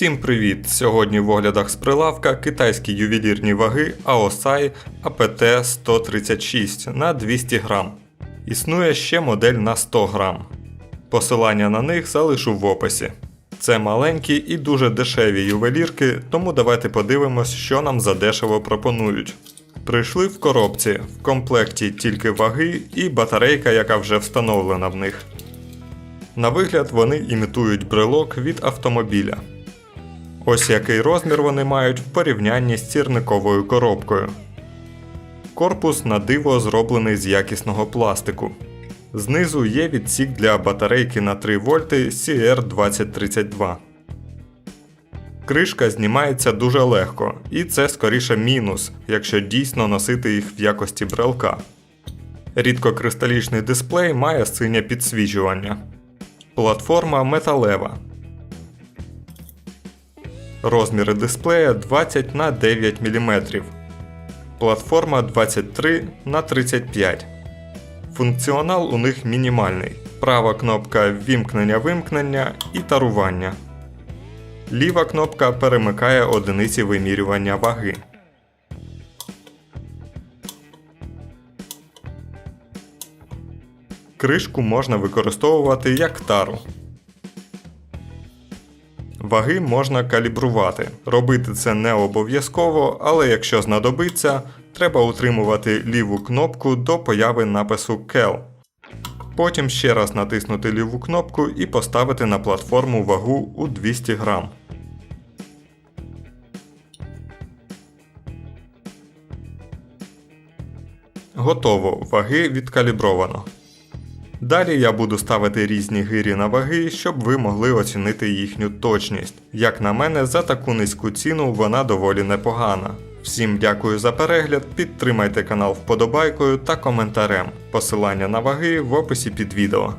Всім привіт! Сьогодні в оглядах з прилавка китайські ювелірні ваги AOSI APT 136 на 200 грам. Існує ще модель на 100 грам. Посилання на них залишу в описі. Це маленькі і дуже дешеві ювелірки, тому давайте подивимось, що нам задешево пропонують. Прийшли в коробці, в комплекті тільки ваги і батарейка, яка вже встановлена в них. На вигляд вони імітують брелок від автомобіля. Ось який розмір вони мають в порівнянні з цірниковою коробкою. Корпус на диво зроблений з якісного пластику. Знизу є відсік для батарейки на 3 вольти CR2032. Кришка знімається дуже легко, і це скоріше мінус, якщо дійсно носити їх в якості брелка. Рідкокристалічний дисплей має синє підсвічування. Платформа металева. Розміри дисплея 20 на 9 мм. Платформа 23 на 35 Функціонал у них мінімальний. Права кнопка ввімкнення-вимкнення і тарування. Ліва кнопка перемикає одиниці вимірювання ваги. Кришку можна використовувати як тару. Ваги можна калібрувати. Робити це не обов'язково, але якщо знадобиться, треба утримувати ліву кнопку до появи напису CAL. Потім ще раз натиснути ліву кнопку і поставити на платформу вагу у 200 грам. Готово, ваги відкалібровано. Далі я буду ставити різні гирі на ваги, щоб ви могли оцінити їхню точність. Як на мене, за таку низьку ціну вона доволі непогана. Всім дякую за перегляд, підтримайте канал вподобайкою та коментарем. Посилання на ваги в описі під відео.